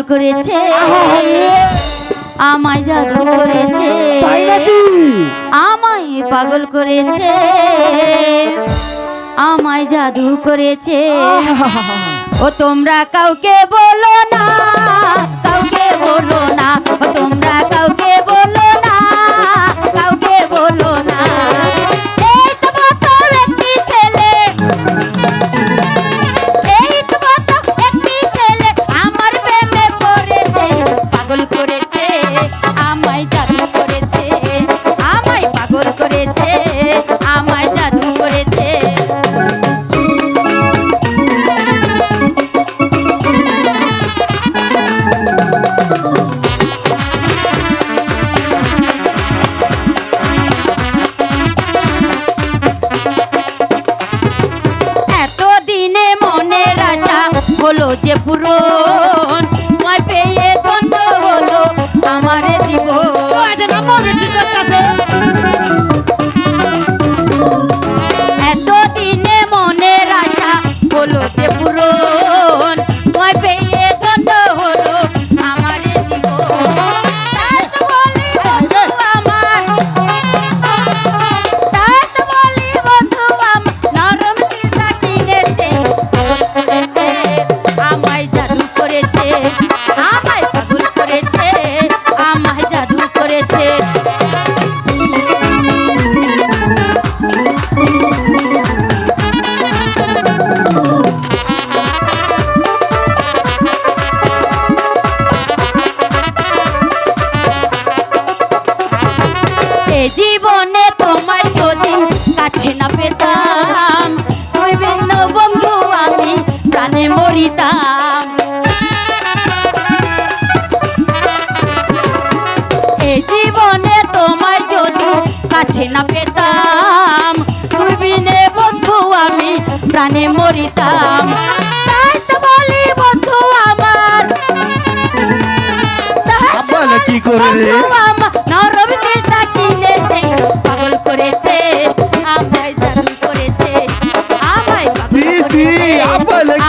পাগল করেছে। আমায় জাদু করেছে। আমায় পাগল করেছে। আমায় জাদু করেছে। ও তোমরা কাউকে বলো না কাউকে বলো oye burro জীবনে তোমার যদি কাছে না পেতাম বিভিন্ন বন্ধু আমি প্রাণে মরিতাম। এ জীবনে তোমার যদি কাছে না পেতাম বিনে বন্ধু আমি প্রাণে মরিতাম। কি করে ஆப்பல